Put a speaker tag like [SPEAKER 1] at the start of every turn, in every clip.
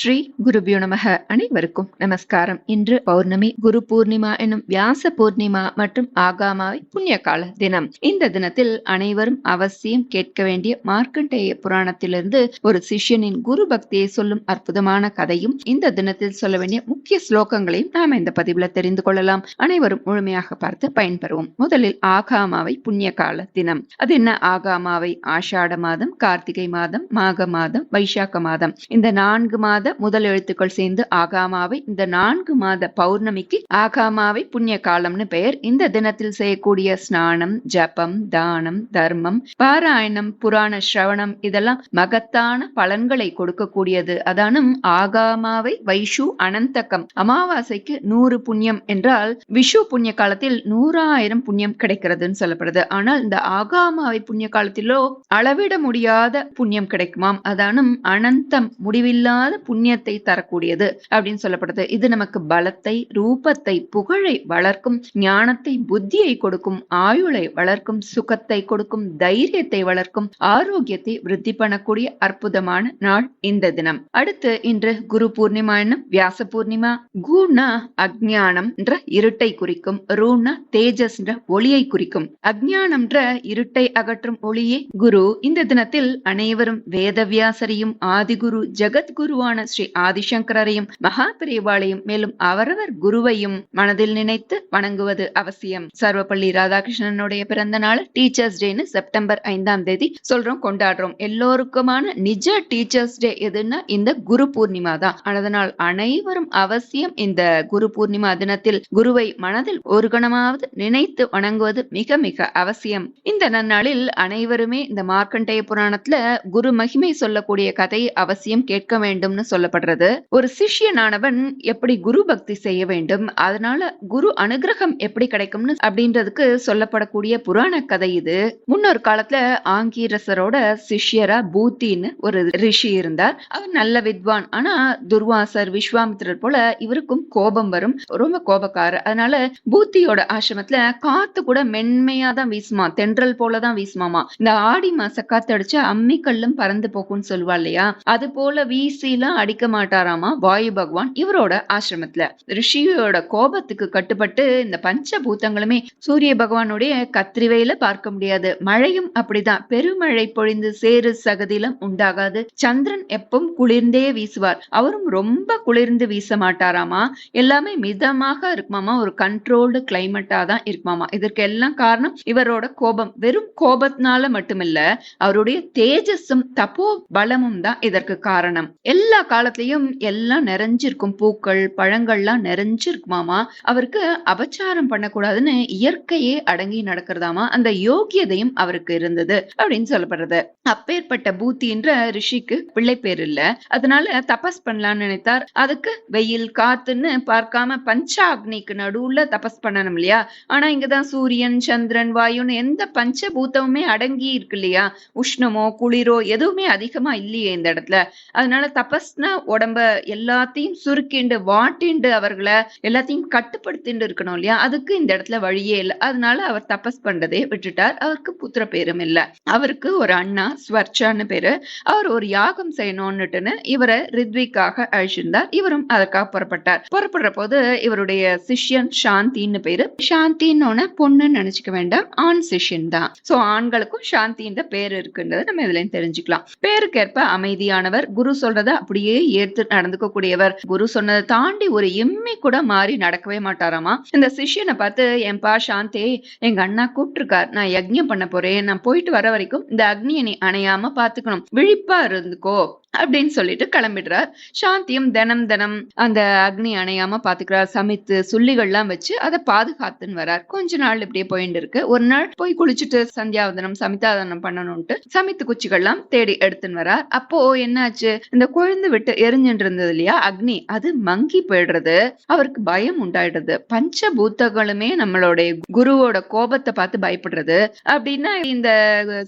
[SPEAKER 1] ஸ்ரீ குருபியோ நமக. அனைவருக்கும் நமஸ்காரம். இன்று பௌர்ணமி குரு பூர்ணிமா எனும் வியாச பூர்ணிமா மற்றும் ஆகாமாவை புண்ணிய கால தினம். இந்த தினத்தில் அனைவரும் அவசியம் கேட்க வேண்டிய மார்க்கண்டேய புராணத்திலிருந்து ஒரு சிஷ்யனின் குரு பக்தியை சொல்லும் அற்புதமான கதையும் இந்த தினத்தில் சொல்ல வேண்டிய முக்கிய ஸ்லோகங்களையும் நாம் இந்த பதிவுல தெரிந்து கொள்ளலாம். அனைவரும் முழுமையாக பார்த்து பயன்பெறுவோம். முதலில் ஆகாமாவை புண்ணிய கால தினம். அது என்ன? ஆகாமாவை ஆஷாட மாதம் கார்த்திகை மாதம் மாக மாதம் வைசாக்க மாதம். இந்த நான்கு மாத முதல் எழுத்துக்கள் சேர்ந்து ஆகாமாவை இந்த நான்கு மாத பௌர்ணமிக்கு ஆகாமாவை புண்ணிய காலம்னு பெயர். இந்த தினத்தில் செய்யக்கூடிய ஸ்நானம் ஜபம் தானம் தர்மம் பாராயணம் புராண ஸ்ரவணம் இதெல்லாம் மகத்தான பலன்களை கொடுக்கக்கூடியது. அதானும் ஆகாமாவை வைஷு அனந்தக்கம் அமாவாசைக்கு நூறு புண்ணியம் என்றால் விஷு புண்ணிய காலத்தில் நூறாயிரம் புண்ணியம் கிடைக்கிறதுன்னு சொல்லப்படுது. ஆனால் இந்த ஆகாமாவை புண்ணிய காலத்திலோ அளவிட முடியாத புண்ணியம் கிடைக்குமாம். அதானும் அனந்தம் முடிவில்லாத புண்ணிய புண்ணியத்தை தரக்கூடியது அப்படின்னு சொல்லப்படுது. இது நமக்கு பலத்தை ரூபத்தை புகழை வளர்க்கும் ஞானத்தை புத்தியை கொடுக்கும் ஆயுளை வளர்க்கும் சுகத்தை கொடுக்கும் தைரியத்தை வளர்க்கும் ஆரோக்கியத்தை விருத்தி பண்ணக்கூடிய அற்புதமான நாள் இந்த தினம். அடுத்து இன்று குரு பூர்ணிமா என்ன? வியாச பூர்ணிமா. குணா அஜ்ஞானம் என்ற இருட்டை குறிக்கும் ரூனா தேஜஸ் என்ற ஒளியை குறிக்கும். அஜ்ஞானம்ன்ற இருட்டை அகற்றும் ஒளியே குரு. இந்த தினத்தில் அனைவரும் வேதவியாசரையும் ஆதிகுரு ஜெகத்குருவான ஸ்ரீ ஆதிசங்கரையும் மகா பெரியவாளையும் மேலும் அவரவர் குருவையும் மனதில் நினைத்து வணங்குவது அவசியம். சர்வப்பள்ளி ராதாகிருஷ்ணனுடைய பிறந்த நாள் டீச்சர்ஸ் டேன்னு செப்டம்பர் ஐந்தாம் தேதி சொல்றோம் கொண்டாடுறோம். எல்லோருக்குமான நிஜ டீச்சர்ஸ் டே எதுன்னா இந்த குரு பூர்ணிமா தான். அதனால் அனைவரும் அவசியம் இந்த குரு பூர்ணிமா தினத்தில் குருவை மனதில் ஒரு கணமாவது நினைத்து வணங்குவது மிக மிக அவசியம். இந்த நன்னாளில் அனைவருமே இந்த மார்க்கண்டேய புராணத்துல குரு மகிமை சொல்லக்கூடிய கதையை அவசியம் கேட்க வேண்டும்னு சொல்லப்படுறது. ஒரு சிஷ்யனானவன் எப்படி குரு பக்தி செய்ய வேண்டும் அதனால குரு அனுகிரகம் எப்படி கிடைக்கும்னு அப்படின்றதுக்கு சொல்லப்படக்கூடிய புராண கதை இது. முன்னொரு காலத்துல ஆங்கீரசரோட சிஷ்யரா பூத்தின்னு ஒரு ரிஷி இருந்தார். அவர் நல்ல வித்வான். ஆனா துர்வாசர் விஸ்வாமித்திரர் போல இவருக்கும் கோபம் வரும். ரொம்ப கோபக்காரர். அதனால பூத்தியோட ஆசிரமத்துல காத்து கூட மென்மையா தான் வீசுமா. தென்றல் போலதான் வீசுமாமா. இந்த ஆடி மாச காத்து அடிச்சா அம்மிக்கல்லும் பறந்து போகும்னு சொல்லுவா இல்லையா? அது போல வீசிலாம் அடிக்க மாட்டாராமா? வாயு பகவான் இவரோட ஆசிரமத்துல. ரிஷியோட கோபத்துக்கு கட்டுப்பட்டு இந்த பஞ்ச பூத்தங்களுமே சூரிய பகவானுடைய கத்திரிவையில பார்க்க முடியாது. மழையும் அப்படிதான். பெருமழை பொழிந்து சேறு சகதியிலும் உண்டாகாது. சந்திரன் எப்பவும் குளிர்ந்தே வீசுவார். அவரும் ரொம்ப குளிர்ந்து வீச மாட்டாராமா? எல்லாமே மிதமாக இருக்குமாமா? ஒரு கண்ட்ரோல்டு கிளைமேட்டா தான் இருக்குமாமா? இதற்கு எல்லாம் காரணம் இவரோட கோபம். வெறும் கோபத்தினால மட்டுமில்ல அவருடைய தேஜஸும் தப்போ பலமும் தான் இதற்கு காரணம். எல்லா காலத்திலயும் எல்லாம் நிறைஞ்சிருக்கும். பூக்கள் பழங்கள்லாம் நிறைஞ்சிருக்குமாமா அவருக்கு அபச்சாரம் பண்ணக்கூடாதுன்னு இயற்கையே அடங்கி நடக்கிறதாமா? அந்த யோகியதையும் அவருக்கு இருந்தது அப்படின்னு சொல்லப்படுறது. அப்பேற்பட்ட பூத்தின்ற ரிஷிக்கு பிள்ளை பேர் இல்ல. அதனால தபஸ் பண்ணலாம்னு நினைத்தார். அதுக்கு வெயில் காத்துன்னு பார்க்காம பஞ்சாக்னிக்கு நடுவுல தபஸ் பண்ணணும் இல்லையா? ஆனா இங்கதான் சூரியன் சந்திரன் வாயுன்னு எந்த பஞ்சபூதமுமே அடங்கி இருக்கு இல்லையா? உஷ்ணமோ குளிரோ எதுவுமே அதிகமா இல்லையே இந்த இடத்துல. அதனால தபஸ்னா உடம்ப எல்லாத்தையும் சுருக்கிண்டு வாட்டிண்டு அவர்களை எல்லாத்தையும் கட்டுப்படுத்திட்டு இருக்கணும் இல்லையா? அதுக்கு இந்த இடத்துல வழியே இல்லை. அதனால அவர் தபஸ் பண்றதே விட்டுட்டார். அவருக்கு புத்திர பேரும் இல்ல. அவருக்கு ஒரு அண்ணா ஸ்வர்ச்சான்னு பேரு. அவர் ஒரு யாகம் செய்யணும்னுட்டுன்னு இவரை ரித்விக்காக அழிச்சிருந்தார். இவரும் அதற்காக புறப்பட்டார். புறப்படுற போது இவருடைய சிஷ்யன் சாந்தின்னு பேரு. சாந்தின்னு பொண்ணுன்னு நினைச்சுக்க வேண்டாம். ஆண் சிஷ்யன் தான். சோ ஆண்களுக்கும் சாந்தின்ற பேர் இருக்குன்றது நம்ம இதுல தெரிஞ்சுக்கலாம். பேருக்கேற்ப அமைதியானவர். குரு சொல்றத அப்படியே ஏற்று நடந்துக்க கூடியவர் குரு சொன்னதை தாண்டி ஒரு எம்மி கூட மாறி நடக்கவே மாட்டாராமா? இந்த சிஷ்யனை பார்த்து என்பா சாந்தே எங்க அண்ணா கூப்பிட்டுருக்கார். நான் யஜ்யம் பண்ண போறேன். நான் போயிட்டு வர வரைக்கும் இந்த அக்னியை நீ அணையாம பாத்துக்கணும் விழிப்பா இருந்துக்கோ. அப்படின்னு சொல்லிட்டு கிளம்பிடுறார். சாந்தியும் தினம் தினம் அந்த அக்னி அணையாம பாத்துக்கிறார். சமைத்து சுள்ளிகள்லாம் வச்சு அதை பாதுகாத்துன்னு வரார். கொஞ்ச நாள் இப்படியே போயிட்டு இருக்கு. ஒரு நாள் போய் குளிச்சுட்டு சந்தியாவதனம் சமிதாதனம் பண்ணணும்ட்டு சமைத்து குச்சிகள்லாம் தேடி எடுத்துன்னு வரார். அப்போ என்னாச்சு? இந்த கொழுந்து விட்டு எரிஞ்சுட்டு இருந்தது இல்லையா? அக்னி அது மங்கி போயிடுறது. அவருக்கு பயம் உண்டாயிடுறது. பஞ்சபூத்தங்களுமே நம்மளுடைய குருவோட கோபத்தை பார்த்து பயப்படுறது. அப்படின்னா இந்த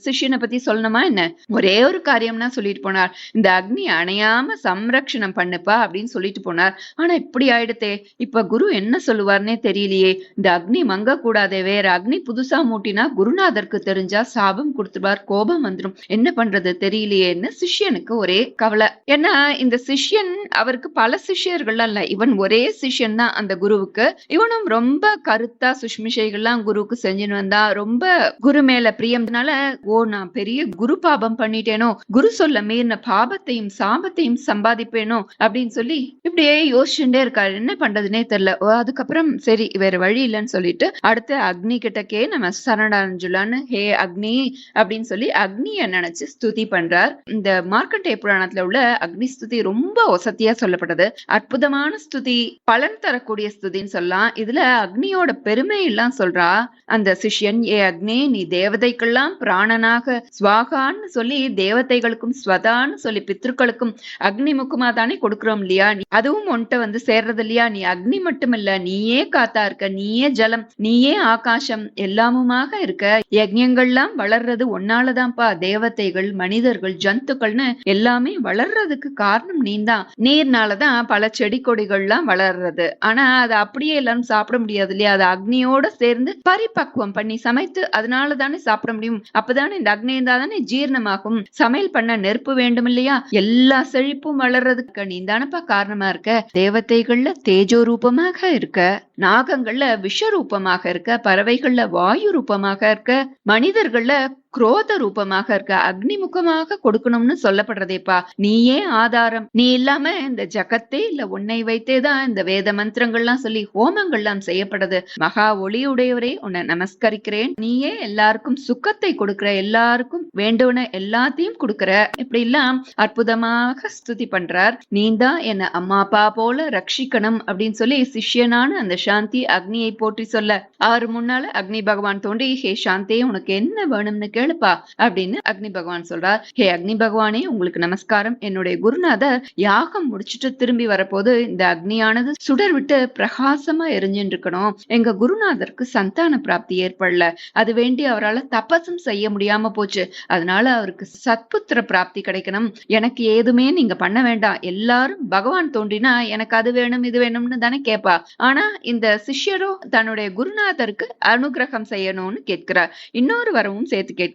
[SPEAKER 1] சிஷ்யனை பத்தி சொல்லணுமா என்ன? ஒரே ஒரு காரியம்னா சொல்லிட்டு போனார். இந்த அக்னி அணையாம சம்ரக்ஷணம் பண்ணுப்பா அப்படின்னு சொல்லிட்டு போனார். ஆனா இப்படி ஆயிடுத்தே இப்ப குரு என்ன சொல்லுவார்னே தெரியலையே. இந்த அக்னி மங்க கூடாதே வேற அக்னி புதுசா மூட்டினா குருநாதருக்கு தெரிஞ்சா சாபம் கொடுத்துருவார் கோபம் வந்துடும் என்ன பண்றது தெரியலையேன்னு சிஷ்யனுக்கு ஒரே கவலை. ஏன்னா இந்த சிஷ்யன் அவருக்கு பல சிஷ்யர்கள்லாம் இல்ல. இவன் ஒரே சிஷ்யன் தான் அந்த குருவுக்கு. இவனும் ரொம்ப கருத்தா சுஷ்மிஷைகள்லாம் குருவுக்கு செஞ்சுன்னு வந்தா ரொம்ப குரு மேல பிரியம்னால ஓ நான் பெரிய குரு பாபம் பண்ணிட்டேனோ. குரு சொல்ல மீறின பாப லாபத்தையும் சாபத்தையும் சம்பாதிப்பேனோ அப்படின்னு சொல்லி இப்படியே யோசிச்சுட்டே இருக்காரு. என்ன பண்றதுனே தெரியல. அதுக்கப்புறம் சரி வேற வழி இல்லைன்னு சொல்லிட்டு அடுத்து அக்னி கிட்டக்கே நம்ம சரணடைஞ்சுலான்னு ஹே அக்னி அப்படின்னு சொல்லி அக்னிய நினைச்சு ஸ்துதி பண்றார். இந்த மார்க்கண்டே புராணத்துல உள்ள அக்னி ஸ்துதி ரொம்ப வசதியா சொல்லப்பட்டது. அற்புதமான ஸ்துதி பலன் தரக்கூடிய ஸ்துதின்னு சொல்லலாம். இதுல அக்னியோட பெருமை எல்லாம் சொல்றா. அந்த சிஷ்யன் ஏ அக்னி நீ தேவதைக்கெல்லாம் பிராணனாக ஸ்வாகான்னு சொல்லி தேவதைகளுக்கும் ஸ்வதான்னு சொல்லி பித்ருக்களுக்கும் அக்னி முக்குமா தானே கொடுக்குறோம் இல்லையா? நீ- அதுவும் உன்கிட்ட வந்து சேர்றது இல்லையா? நீ அக்னி மட்டும் இல்ல நீயே காத்தா இருக்க நீயே ஜலம் நீயே ஆகாசம் எல்லாமுமாக இருக்க. யஜ்யங்கள்லாம் வளர்றது ஒன்னாலதான்ப்பா தேவதைகள் மனிதர்கள் ஜந்துக்கள்னு எல்லாமே வளர்றதுக்கு காரணம் நீதான் நீர்னாலதான் பல செடி கொடிகள்லாம் வளர்றது. ஆனா அது அப்படியே எல்லாரும் சாப்பிட முடியாது இல்லையா? அது அக்னியோட சேர்ந்து பரிபக்குவம் பண்ணி சமைத்து அதனால தானே சாப்பிட முடியும். அப்பதானே இந்த அக்னி இருந்தா தானே ஜீரணமாகும். சமையல் பண்ண நெருப்பு வேண்டும் இல்லையா? எல்லா செழிப்பும் வளர்றதுக்கு நீ தானப்பா காரணமா இருக்க? தேவதைகள்ல தேஜோ ரூபமாக இருக்க நாகங்கள்ல விஷ ரூபமாக இருக்க பறவைகள்ல வாயு ரூபமாக இருக்க மனிதர்கள்ல குரோத ரூபமாக இருக்க அக்னிமுகமாக கொடுக்கணும்னு சொல்லப்படுறதேப்பா. நீயே ஆதாரம். நீ இல்லாம இந்த ஜகத்தே இல்ல உன்னை வைத்தே தான் இந்த வேத மந்திரங்கள்லாம் சொல்லி ஹோமங்கள்லாம் செய்யப்படுது. மகா ஒளியுடையவரே உன்னை நமஸ்கரிக்கிறேன். நீயே எல்லாருக்கும் சுக்கத்தை கொடுக்கிற எல்லாருக்கும் வேண்டுவன எல்லாத்தையும் கொடுக்கிற. இப்படி எல்லாம் அற்புதமாக ஸ்துதி பண்றார். நீந்தான் என்ன அம்மா அப்பா போல ரட்சிக்கணும் அப்படின்னு சொல்லி சிஷ்யனான அந்த சாந்தி அக்னியை போற்றி சொல்ல அவர் முன்னால அக்னி பகவான் தோண்டி ஹே சாந்தே உனக்கு என்ன வேணும்னு கேளுப்பா அப்படின்னு அக்னி பகவான் சொல்றார். ஹே அக்னி பகவானே உங்களுக்கு நமஸ்காரம். என்னுடைய குருநாதர் யாகம் முடிச்சிட்டு திரும்பி வரப்போது இந்த அக்னியானது சுடர் விட்டு பிரகாசமா எரிஞ்சுட்டு இருக்கணும் எங்க குருநாதருக்கு சந்தான பிராப்தி ஏற்படல. அது வேண்டி அவரால் தபசும் செய்ய முடியாம போச்சு. அதனால அவருக்கு சத்புத்திர பிராப்தி கிடைக்கணும். எனக்கு ஏதுமே நீங்க பண்ண வேண்டாம். எல்லாரும் பகவான் தோன்றினா எனக்கு அது வேணும் இது வேணும்னு தானே கேட்பா. ஆனா இந்த சிஷ்யரோ தன்னுடைய குருநாதருக்கு அனுகிரகம் செய்யணும்னு கேட்கிறார். இன்னொரு வரவும் சேர்த்து கேட்கிறார்.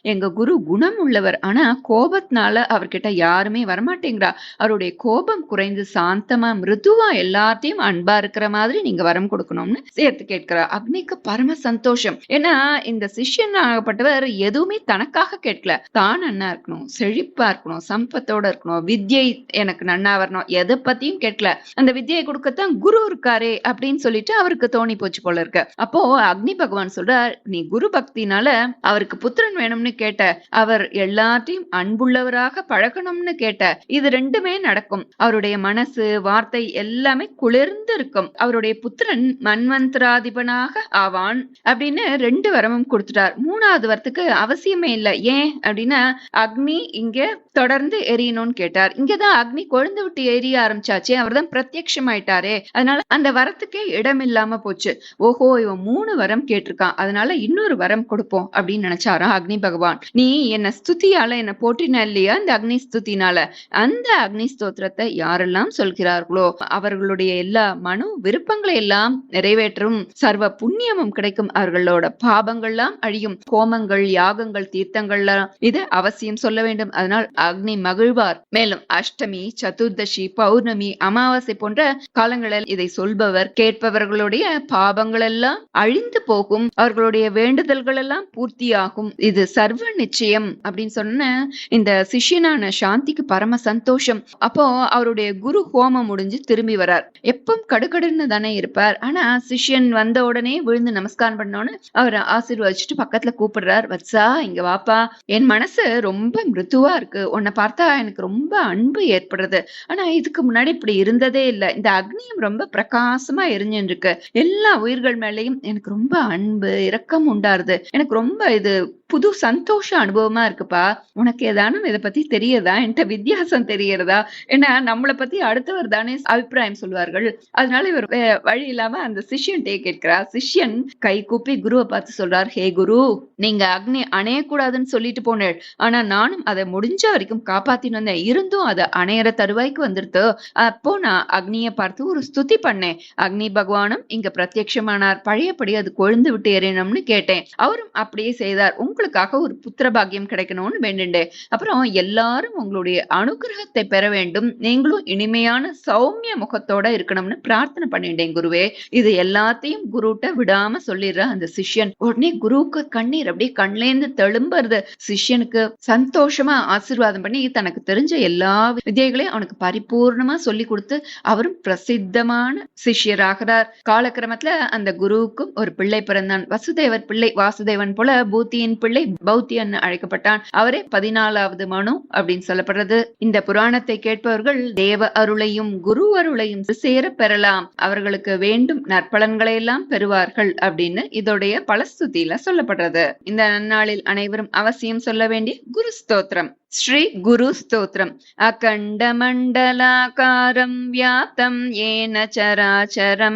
[SPEAKER 1] எங்க குரு குணம் உள்ளவர். ஆனா கோபத்தினால அவர்கிட்ட யாருமே வரமாட்டேங்கிறா. அவருடைய கோபம் குறைந்து சாந்தமா மிருதுவா எல்லாத்தையும் அன்பா இருக்கிற மாதிரி நீங்க வரம் கொடுக்கணும்னு சேர்த்து கேட்கிறார். அக்னிக்கு பரம சந்தோஷம். ஏன்னா இந்த சிஷ்யன் ஆகப்பட்டவர் எதுவுமே தனக்காக கேட்கல. தான் நன்னா இருக்கணும் செழிப்பா இருக்கணும் சம்பத்தோட இருக்கணும் வித்யை எனக்கு நன்னா வரணும் எதை பத்தியும் கேட்கல. அந்த வித்யை கொடுக்கத்தான் குரு இருக்காரே அப்படின்னு சொல்லிட்டு அவருக்கு தோணி போச்சு போல இருக்கு. அப்போ அக்னி பகவான் சொல்றார் நீ குரு பக்தினால அவருக்கு புத்திரன் வேணும்னு கேட்ட அவர் எல்லாத்தையும் அன்புள்ளவராக பழகணும்னு கேட்ட இது ரெண்டுமே நடக்கும். அவருடைய மனசு வார்த்தை எல்லாமே குளிர்ந்து இருக்கும். அவருடைய புத்திரன் மன்வந்தராதிபனாக ஆவான் அப்படின்னு ரெண்டு வரமும் கொடுத்துட்டார். மூணாவது வரத்துக்கு அவசியமே இல்லை. ஏன் அப்படின்னா அக்னி இங்க தொடர்ந்து எரியணும்னு கேட்டார். இங்கதான் அக்னி கொழுந்து விட்டு எரிய ஆரம்பிச்சாச்சே அவர்தான் பிரத்யட்சமாயிட்டாரே. அதனால அந்த வரத்துக்கே இடம் இல்லாம போச்சு. ஓஹோ இவன் மூணு வரம் கேட்டிருக்கான். அதனால இன்னொரு வரம் கொடுப்போம் அப்படின்னு நினைச்சாராம். அக்னி பகவான். நீ என்ன ஸ்துதியால என்ன போற்றின இல்லையா இந்த அக்னி ஸ்துதினால அந்த அக்னி ஸ்தோத்திரத்தை யாரெல்லாம் சொல்கிறார்களோ அவர்களுடைய எல்லா மனு விருப்பங்களை எல்லாம் நிறைவேற்றும் சர்வ புண்ணியமும் கிடைக்கும். அவர்களோட பாபங்கள்லாம் அழியும். கோமங்கள் யாகங்கள் தீர்த்தங்கள்லாம் இது அவசியம் சொல்ல வேண்டும். அதனால் அக்னி மகிழ்வார். மேலும் அஷ்டமி சதுர்தசி பௌர்ணமி அமாவாசை போன்ற காலங்களில் இதை சொல்பவர் கேட்பவர்களுடைய பாபங்கள் எல்லாம் அழிந்து போகும். அவர்களுடைய வேண்டுதல்கள் எல்லாம் பூர்த்தியாகும். இது சர்வ நிச்சயம் அப்படின்னு சொன்ன இந்த சிஷ்யனான சாந்திக்கு பரம சந்தோஷம். அப்போ அவருடைய குரு ஹோமம் முடிஞ்சு திரும்பி வரார் எப்பவும் கடுக்கடுன்னு தானே இருப்பார். ஆனா சிஷ்யன் வந்த உடனே விழுந்து நமஸ்காரம் பண்ணோன்னு அவர் ஆசீர்வதிச்சுட்டு பக்கத்துல கூப்பிடுறார். வத்சா இங்க வாப்பா. என் மனசு ரொம்ப மிருதுவா இருக்கு. உன்னை பார்த்தா எனக்கு ரொம்ப அன்பு ஏற்படுறது ஆனா இதுக்கு முன்னாடி இப்படி இருந்ததே இல்ல. இந்த அக்னியும் ரொம்ப பிரகாசமா எரிஞ்சுட்டு இருக்கு. எல்லா உயிர்கள் மேலயும் எனக்கு ரொம்ப அன்பு இரக்கம் உண்டாருது. எனக்கு ரொம்ப இது புது சந்தோஷ அனுபவமா இருக்குப்பா. உனக்கு ஏதானும் இதை பத்தி தெரியுதா? என்கிட்ட வித்தியாசம் தெரியறதா? ஏன்னா நம்மளை பத்தி அடுத்தவர் தானே அபிப்பிராயம் சொல்லுவார்கள் அதனால இவர் வழி இல்லாம அந்த சிஷ்யன் டே கேட்கிறா. சிஷ்யன் கை கூப்பி குருவை பார்த்து சொல்றார் ஹே குரு நீங்க அக்னி அணையக்கூடாதுன்னு சொல்லிட்டு போனேன் ஆனா நானும் அதை முடிஞ்ச வரைக்கும் காப்பாத்தின்னு வந்தேன். இருந்தும் அதை அணையற தருவாய்க்கு வந்துருத்து அப்போ நான் அக்னியை பார்த்து ஒரு ஸ்துதி பண்ணேன். அக்னி பகவானும் இங்க பிரத்யட்சமானார் பழையபடி அது கொழுந்து விட்டு எறியணும்னு கேட்டேன். அவரும் அப்படியே செய்தார். உங்களுக்காக ஒரு புத்திர பாக்கியம் கிடைக்கணும்னு வேண்டுண்டேன் அப்புறம் எல்லாரும் உங்களுடைய அனுகிரகத்தை பெற வேண்டும். நீங்களும் இனிமையான சௌமிய முகத்தோட இருக்கணும்னு பிரார்த்தனை பண்ணிட்டேன் குருவே. இது எல்லாத்தையும் குருட்ட விடாம சொல்லிடுற அந்த சிஷ்யன். உடனே குருவுக்கு கண்ணீர் அப்படியே கண்லேந்து தெளும்புறது சிஷ்யனுக்கு சந்தோஷமா ஆசீர்வாதம் பண்ணி தனக்கு தெரிஞ்ச எல்லா வித்தைகளையும் அவனுக்கு பரிபூர்ணமா சொல்லி கொடுத்து அவரும் பிரசித்தமான சிஷ்யராகிறார். காலக்கிரமத்துல அந்த குருவுக்கும் ஒரு பிள்ளை பிறந்தான். வசுதேவர் பிள்ளை வாசுதேவன் போல பூத்தியின் பிள்ளை பௌத்தியன் அழைக்கப்பட்டான். அவரே பதினாலாவது மனு அப்படின்னு சொல்லப்படுறது. இந்த புராணத்தை கேட்பவர்கள் தேவ அருளையும் குரு அருளையும் சேர பெறலாம். அவர்களுக்கு வேண்டும் நற்பலன்களை எல்லாம் பெறுவார்கள் அப்படின்னு இதோடைய பலஸ்துதியில சொல்லப்படுறது. இந்த நன்னாளில் அனைவரும் அவசியம் சொல்ல வேண்டிய குரு ஸ்தோத்திரம். श्रीगुरुस्तोत्रम् अखण्डमण्डलाकारं व्याप्तं येन चराचरं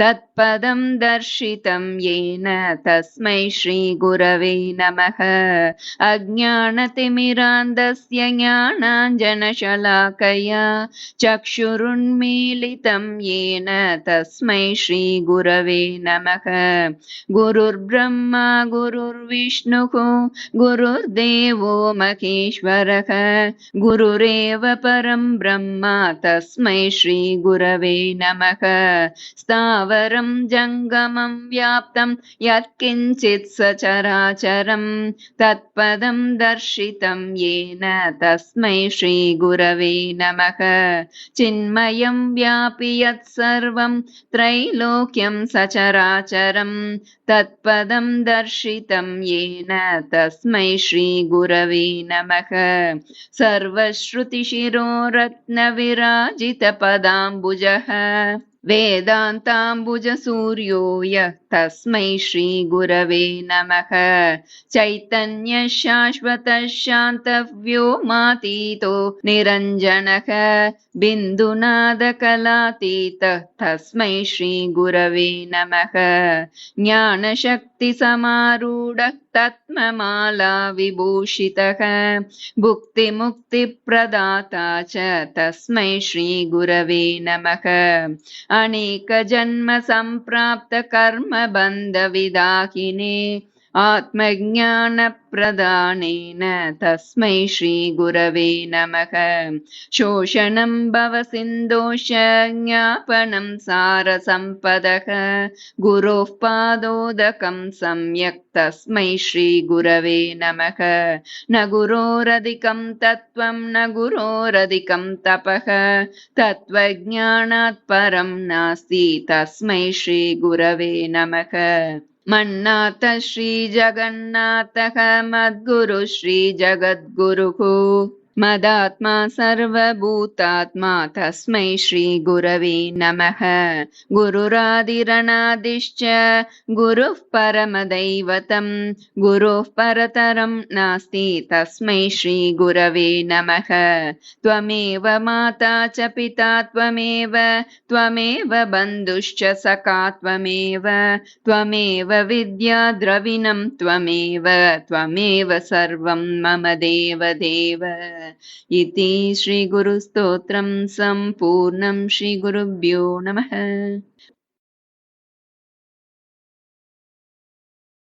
[SPEAKER 1] तत्पदं दर्शितं येन तस्मै श्रीगुरवे नमः अज्ञानतिमिरान्दस्य ज्ञानाञ्जनशलाकया चक्षुरुन्मीलितं येन तस्मै श्रीगुरवे नमः गुरुर्ब्रह्मा गुरुर्विष्णुः गुरुर्देवो महेश्वर गुरुरेव परं ब्रह्म तस्मै श्रीगुरवे नमः स्थावरं जङ्गमं व्याप्तं यत्किञ्चित् सचराचरं तत्पदं दर्शितं येन तस्मै श्रीगुरवे नमः चिन्मयं व्यापि यत्सर्वं त्रैलोक्यं सचराचरं तत्पदं दर्शितं येन तस्मै श्रीगुरवे नमः सर्वश्रुतिशिरोरत्न विराजित पदाम्बुजः सर्वश्रुतिशिरोरत्नविराजितपदाम्बुजः वेदान्ताम्बुजसूर्यो यः तस्मै श्रीगुरवे नमः। चैतन्यशाश्वतः शान्तव्योमातीतो निरञ्जनः बिन्दुनादकलातीतः तस्मै श्रीगुरवे नमः। ज्ञानशक्तिसमारूढः तत्ममाला विभूषितः भुक्तिमुक्तिप्रदाता च तस्मै श्रीगुरवे नमः बन्धविदाकिनी। आत्मज्ञानप्रदानेन तस्मै श्रीगुरवे नमः। शोषणं भवसिन्दोषज्ञापनं सारसम्पदः। गुरोः पादोदकं सम्यक् तस्मै श्रीगुरवे नमः। न गुरोरधिकं तत्त्वं न गुरोरधिकं तपः। तत्त्वज्ञानात् परं नास्ति तस्मै श्रीगुरवे नमः मन्नाथ श्री श्रीजगन्नाथः मद्गुरु श्रीजगद्गुरुः। मदात्मा सर्वभूतात्मा तस्मै श्रीगुरवे नमः। गुरुरादिरणादिश्च गुरुः परमदैवतं गुरोः परतरं नास्ति तस्मै श्रीगुरवे नमः। त्वमेव माता च पिता त्वमेव त्वमेव बन्धुश्च सखा त्वमेव त्वमेव विद्या द्रविणं त्वमेव त्वमेव सर्वं मम देवदेव इति श्रीगुरुस्तोत्रं सम्पूर्णं श्रीगुरुभ्यो नमः